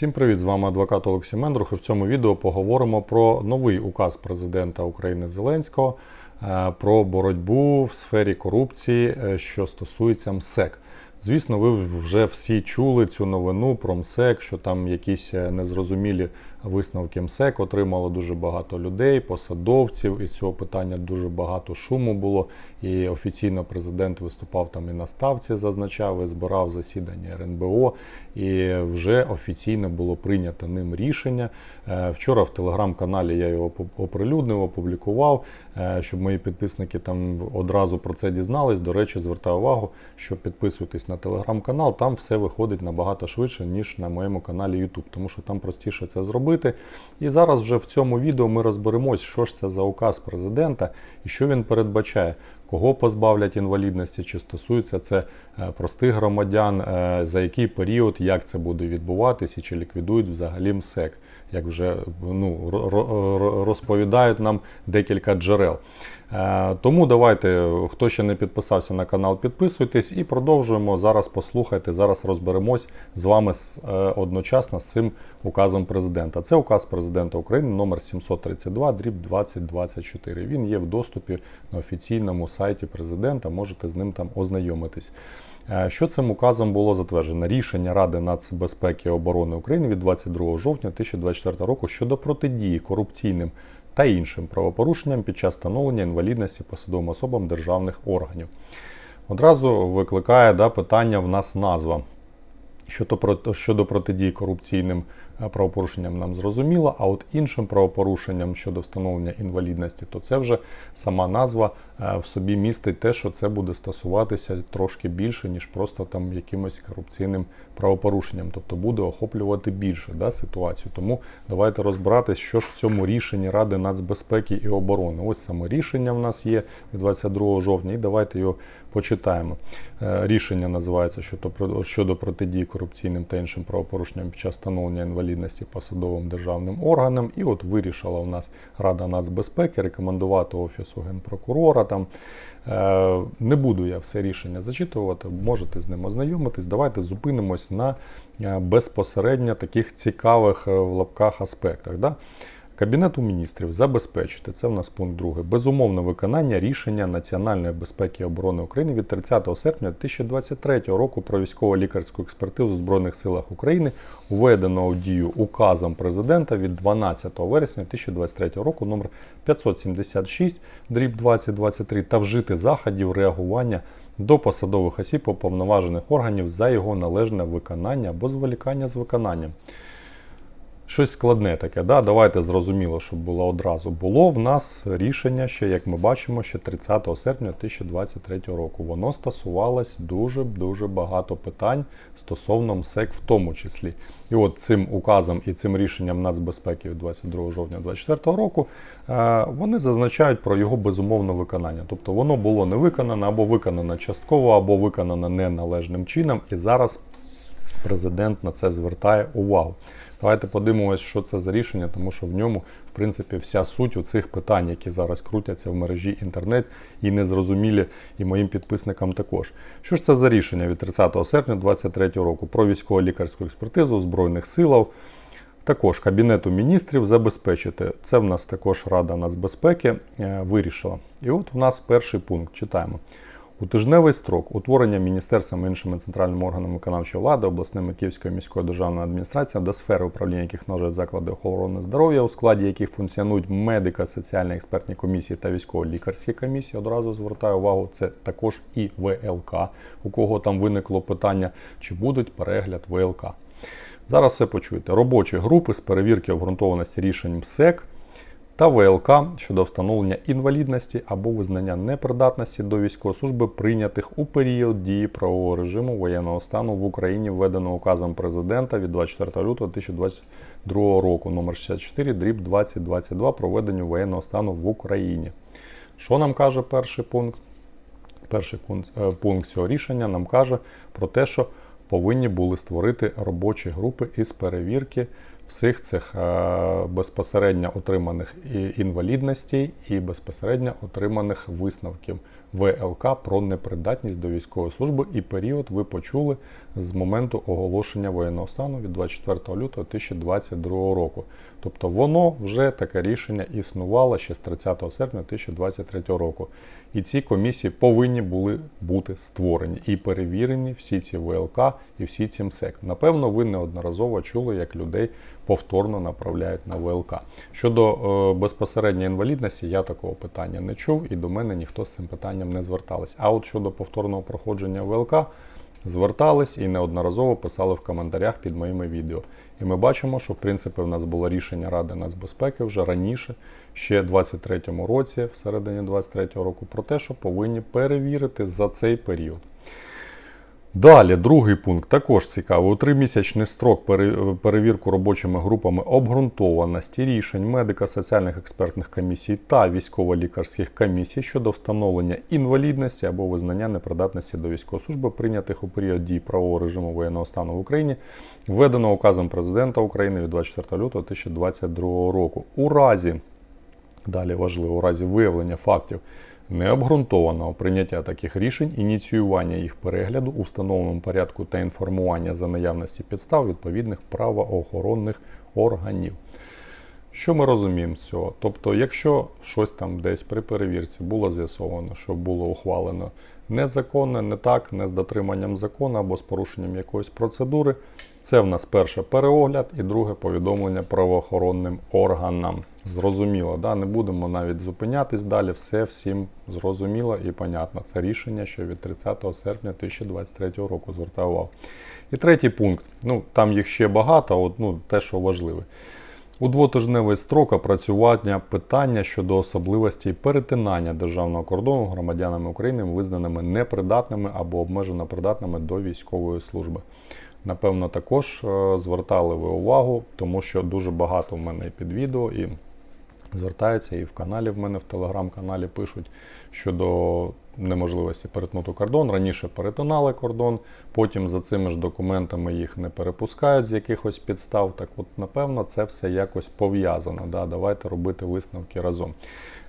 Всім привіт! З вами адвокат Олексій Мендрух. І в цьому відео поговоримо про новий указ президента України Зеленського е, про боротьбу в сфері корупції, е, що стосується МСЕК. Звісно, ви вже всі чули цю новину про МСЕК, що там якісь е, незрозумілі висновки МСЕК отримало дуже багато людей, посадовців. Із цього питання дуже багато шуму було. І офіційно президент виступав там і на ставці, зазначав, і збирав засідання РНБО. І вже офіційно було прийнято ним рішення. Е, Вчора в телеграм-каналі я його оприлюднив, опублікував, е, щоб мої підписники там одразу про це дізнались. До речі, звертаю увагу, що підписуйтесь на телеграм-канал, там все виходить набагато швидше, ніж на моєму каналі YouTube, тому що там простіше це зробити. І зараз вже в цьому відео ми розберемось, що ж це за указ президента і що він передбачає. Кого позбавлять інвалідності, чи стосується це е, простих громадян, е, за який період, як це буде відбуватися, і чи ліквідують взагалі МСЕК, як вже ну, розповідають нам декілька джерел. Е, тому давайте, хто ще не підписався на канал, підписуйтесь і продовжуємо. Зараз послухайте, зараз розберемось з вами одночасно з цим указом президента. Це указ президента України номер 732 дріб 2024. Він є в доступі на офіційному сайті президента. Можете з ним там ознайомитись. Е, що цим указом було затверджено? Рішення Ради нацбезпеки і оборони України від 22 жовтня 2024 року щодо протидії корупційним та іншим правопорушенням під час встановлення інвалідності посадовим особам державних органів. Одразу викликає да, питання в нас назва. Щодо щодо протидії корупційним правопорушенням нам зрозуміло, а от іншим правопорушенням щодо встановлення інвалідності, то це вже сама назва е, в собі містить те, що це буде стосуватися трошки більше, ніж просто там якимось корупційним правопорушенням, тобто буде охоплювати більше да, ситуацію. Тому давайте розбиратись, що ж в цьому рішенні Ради нацбезпеки і оборони. Ось саме рішення в нас є від 22 жовтня, і давайте його почитаємо. Е, рішення називається щодо протидії корупційним та іншим правопорушенням під час встановлення інвалідності посадовим державним органам. І от вирішила у нас Рада нацбезпеки рекомендувати Офісу генпрокурора. Там е, не буду я все рішення зачитувати, можете з ним ознайомитись. Давайте зупинимось на е, безпосередньо таких цікавих в лапках аспектах. Да? Кабінету міністрів забезпечити, це в нас пункт 2, безумовне виконання рішення Національної безпеки і оборони України від 30 серпня 2023 року про військово-лікарську експертизу в Збройних силах України, введеного в дію указом президента від 12 вересня 2023 року номер 576 дріб 2023 та вжити заходів реагування до посадових осіб уповноважених органів за його належне виконання або зволікання з виконанням щось складне таке. Да? Давайте зрозуміло, щоб було одразу. Було в нас рішення ще, як ми бачимо, ще 30 серпня 2023 року. Воно стосувалось дуже-дуже багато питань стосовно МСЕК в тому числі. І от цим указом і цим рішенням Нацбезпеки від 22 жовтня 2024 року е, вони зазначають про його безумовне виконання. Тобто воно було не виконане або виконано частково, або виконано неналежним чином. І зараз президент на це звертає увагу. Давайте подивимося, що це за рішення, тому що в ньому, в принципі, вся суть у цих питань, які зараз крутяться в мережі інтернет і незрозумілі і моїм підписникам також. Що ж це за рішення від 30 серпня 2023 року про військово-лікарську експертизу Збройних сил? Також Кабінету міністрів забезпечити. Це в нас також Рада нацбезпеки е, вирішила. І от у нас перший пункт читаємо. У тижневий строк утворення міністерствами іншими центральними органами виконавчої влади, обласними Київської міської державної адміністрації до сфери управління яких належать заклади охорони здоров'я, у складі яких функціонують медико соціальні експертні комісії та військово-лікарські комісії. Одразу звертаю увагу, це також і ВЛК, у кого там виникло питання, чи будуть перегляд ВЛК. Зараз все почуєте. Робочі групи з перевірки обґрунтованості рішень МСЕК та ВЛК щодо встановлення інвалідності або визнання непридатності до військової служби, прийнятих у період дії правового режиму воєнного стану в Україні, введеного указом президента від 24 лютого 2022 року номер 64 дріб 2022 проведенню воєнного стану в Україні. Що нам каже перший пункт? Перший е, пункт цього рішення нам каже про те, що повинні були створити робочі групи із перевірки всіх цих е, безпосередньо отриманих інвалідностей і безпосередньо отриманих висновків ВЛК про непридатність до військової служби і період ви почули з моменту оголошення воєнного стану від 24 лютого 2022 року. Тобто воно вже таке рішення існувало ще з 30 серпня 2023 року. І ці комісії повинні були бути створені і перевірені всі ці ВЛК і всі ці МСЕК. Напевно, ви неодноразово чули, як людей повторно направляють на ВЛК. Щодо е, безпосередньої інвалідності, я такого питання не чув, і до мене ніхто з цим питанням не звертався. А от щодо повторного проходження ВЛК, звертались і неодноразово писали в коментарях під моїми відео. І ми бачимо, що в принципі в нас було рішення Ради нацбезпеки вже раніше, ще в 23-му році, в середині 23-го року, про те, що повинні перевірити за цей період. Далі, другий пункт також цікавий. У тримісячний строк перевірку робочими групами обґрунтованості рішень медико-соціальних експертних комісій та військово-лікарських комісій щодо встановлення інвалідності або визнання непридатності до військової служби, прийнятих у період дії правового режиму воєнного стану в Україні, введено указом президента України від 24 лютого 2022 року. У разі Далі важливо у разі виявлення фактів необґрунтованого прийняття таких рішень, ініціювання їх перегляду у встановленому порядку та інформування за наявності підстав відповідних правоохоронних органів. Що ми розуміємо з цього? Тобто, якщо щось там десь при перевірці було з'ясовано, що було ухвалено незаконне, не так, не з дотриманням закону або з порушенням якоїсь процедури, це в нас перше переогляд і друге повідомлення правоохоронним органам. Зрозуміло, да? не будемо навіть зупинятись далі, все всім зрозуміло і понятно. Це рішення, що від 30 серпня 2023 року звертаю увагу. І третій пункт. Ну, там їх ще багато, от, ну, те, що важливе. У двотижневий строк опрацювання питання щодо особливостей перетинання державного кордону громадянами України, визнаними непридатними або обмежено придатними до військової служби. Напевно, також е, звертали ви увагу, тому що дуже багато в мене під відео, і звертаються, і в каналі в мене в телеграм-каналі пишуть щодо неможливості перетнути кордон. Раніше перетинали кордон, потім за цими ж документами їх не перепускають з якихось підстав. Так от, напевно, це все якось пов'язано. Да? Давайте робити висновки разом.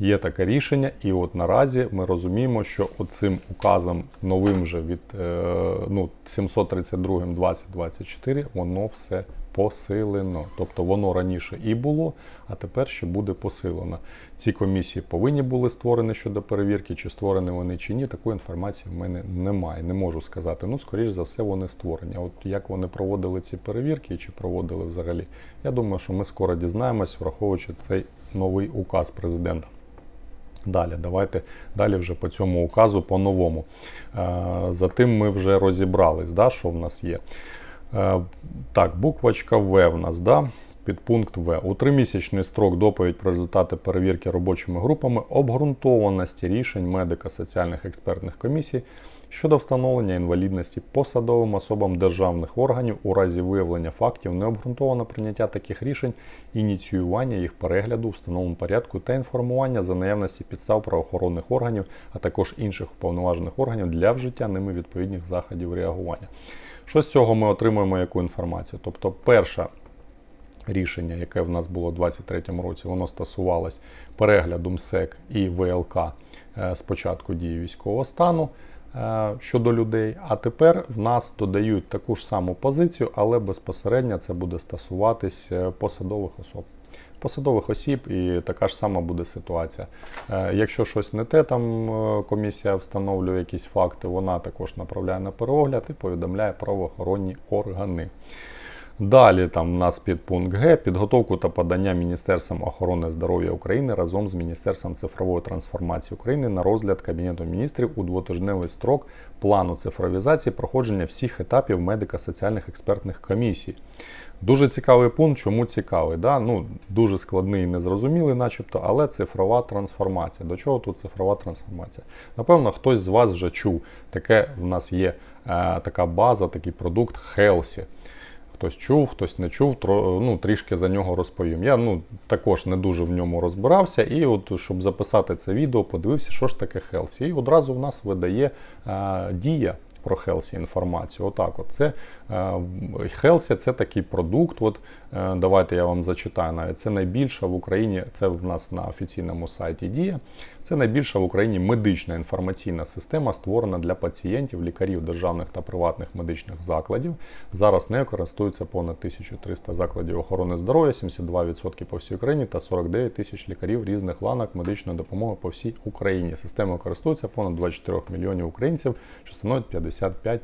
Є таке рішення, і от наразі ми розуміємо, що оцим указом новим же від е, ну, 732 2024 воно все посилено. Тобто воно раніше і було, а тепер ще буде посилено. Ці комісії повинні були створені щодо перевірки, чи створені вони чи ні. Такої інформації в мене немає. Не можу сказати. Ну, скоріш за все, вони створені. От як вони проводили ці перевірки, чи проводили взагалі, я думаю, що ми скоро дізнаємось, враховуючи цей новий указ президента. Далі, давайте далі вже по цьому указу по-новому. Е, За тим ми вже розібрались, да, що в нас є. Е, Так, буквочка В в нас, да? Підпункт В. У тримісячний строк доповідь про результати перевірки робочими групами обґрунтованості рішень медико-соціальних експертних комісій щодо встановлення інвалідності посадовим особам державних органів у разі виявлення фактів необґрунтованого прийняття таких рішень, ініціювання їх перегляду у встановленому порядку та інформування за наявності підстав правоохоронних органів, а також інших уповноважених органів для вжиття ними відповідних заходів реагування. Що з цього ми отримуємо яку інформацію? Тобто, перша рішення, яке в нас було у 2023 році, воно стосувалось перегляду МСЕК і ВЛК е, з початку дії військового стану е, щодо людей. А тепер в нас додають таку ж саму позицію, але безпосередньо це буде стосуватись е, посадових особ. Посадових осіб і така ж сама буде ситуація. Е, Якщо щось не те, там е, комісія встановлює якісь факти, вона також направляє на переогляд і повідомляє правоохоронні органи. Далі там у нас підпункт Г підготовку та подання Міністерством охорони здоров'я України разом з Міністерством цифрової трансформації України на розгляд Кабінету міністрів у двотижневий строк плану цифровізації проходження всіх етапів медико-соціальних експертних комісій. Дуже цікавий пункт, чому цікавий. Да? Ну, дуже складний і незрозумілий, начебто, але цифрова трансформація. До чого тут цифрова трансформація? Напевно, хтось з вас вже чув. Таке в нас є е, така база, такий продукт Хелсі. Хтось чув, хтось не чув, тро, ну, трішки за нього розповім. Я ну, також не дуже в ньому розбирався, і от, щоб записати це відео, подивився, що ж таке Хелсі. І одразу в нас видає е, дія про Хелсі інформацію. Отак, от це Хелсі це такий продукт. От е, давайте я вам зачитаю навіть. Це найбільша в Україні. Це в нас на офіційному сайті діє. Це найбільша в Україні медична інформаційна система, створена для пацієнтів, лікарів державних та приватних медичних закладів. Зараз нею користуються понад 1300 закладів охорони здоров'я, 72% по всій Україні та 49 тисяч лікарів різних ланок медичної допомоги по всій Україні. Системою користуються понад 24 мільйонів українців, що становить 55%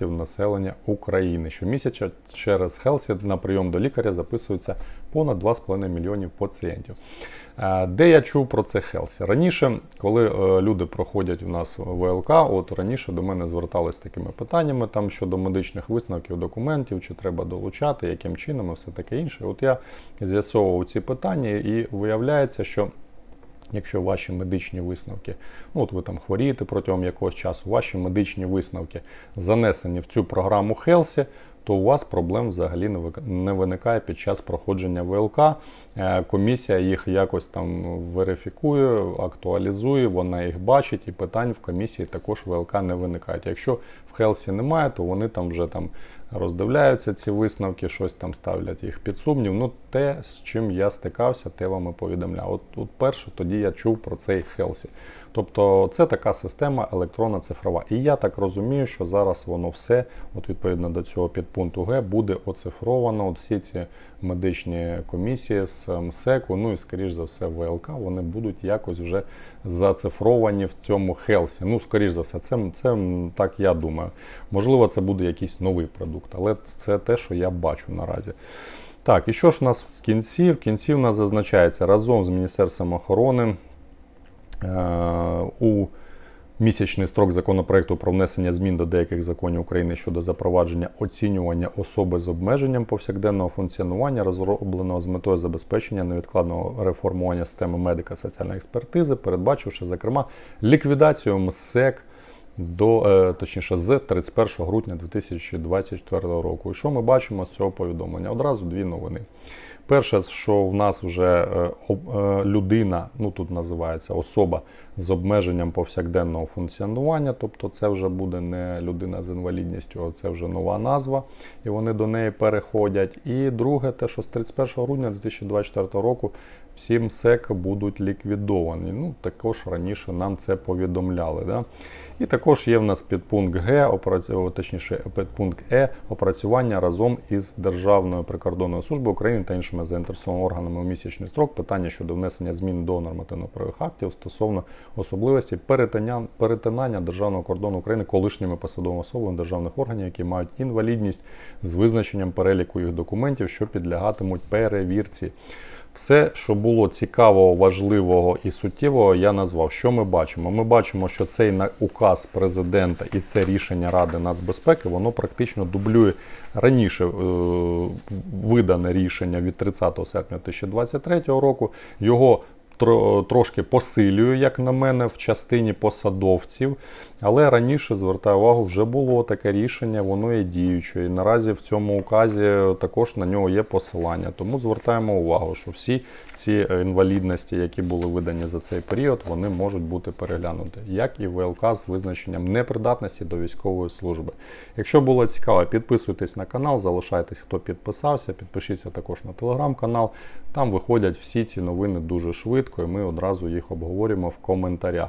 населення України. Щомісяця через Хелсі на прийом до лікаря записується понад 2,5 мільйонів пацієнтів. Е, Де я чув про це Хелсі? Раніше, коли е, люди проходять у нас ВЛК, от раніше до мене звертались такими питаннями там щодо медичних висновків, документів, чи треба долучати, яким чином і все таке інше. От я з'ясовував ці питання, і виявляється, що Якщо ваші медичні висновки, ну от ви там хворієте протягом якогось часу, ваші медичні висновки занесені в цю програму Хелсі, то у вас проблем взагалі не виникає під час проходження ВЛК. Е, Комісія їх якось там верифікує, актуалізує, вона їх бачить, і питань в комісії також ВЛК не виникають. Якщо в Хелсі немає, то вони там вже там роздивляються ці висновки, щось там ставлять їх під сумнів. Ну, те, з чим я стикався, те вам і повідомляв. От, от перше, тоді я чув про цей Хелсі. Тобто це така система електронна цифрова. І я так розумію, що зараз воно все, от відповідно до цього підпункту Г, буде оцифровано. От всі ці медичні комісії з МСЕКу, ну і скоріш за все ВЛК, вони будуть якось вже зацифровані в цьому Хелсі. Ну, скоріш за все, це, це так я думаю. Можливо, це буде якийсь новий продукт, але це те, що я бачу наразі. Так, і що ж у нас в кінці? В кінці в нас зазначається разом з Міністерством охорони е, у місячний строк законопроекту про внесення змін до деяких законів України щодо запровадження оцінювання особи з обмеженням повсякденного функціонування, розробленого з метою забезпечення невідкладного реформування системи медико-соціальної експертизи, передбачивши, зокрема, ліквідацію МСЕК до е, точніше з 31 грудня 2024 року. І що ми бачимо з цього повідомлення? Одразу дві новини. Перше, що в нас вже е, е, людина, ну тут називається особа з обмеженням повсякденного функціонування, тобто це вже буде не людина з інвалідністю, а це вже нова назва, і вони до неї переходять. І друге, те, що з 31 грудня 2024 року всі МСЕК будуть ліквідовані. Ну, також раніше нам це повідомляли. Да? І також є в нас підпункт Г, опраці- точніше підпункт Е опрацювання разом із Державною прикордонною службою України та іншими заінтересованими органами у місячний строк питання щодо внесення змін до нормативно-правових актів стосовно особливості перетинання, перетинання державного кордону України колишніми посадовими особами державних органів, які мають інвалідність з визначенням переліку їх документів, що підлягатимуть перевірці. Все, що було цікавого, важливого і суттєвого, я назвав. Що ми бачимо? Ми бачимо, що цей указ президента і це рішення Ради нацбезпеки, воно практично дублює раніше е, видане рішення від 30 серпня 2023 року. Його тро- трошки посилює, як на мене, в частині посадовців. Але раніше звертаю увагу, вже було таке рішення, воно є діюче. І наразі в цьому указі також на нього є посилання. Тому звертаємо увагу, що всі ці е, інвалідності, які були видані за цей період, вони можуть бути переглянуті, як і ВЛК з визначенням непридатності до військової служби. Якщо було цікаво, підписуйтесь на канал, залишайтесь, хто підписався, підпишіться також на телеграм-канал. Там виходять всі ці новини дуже швидко, і ми одразу їх обговорюємо в коментарях.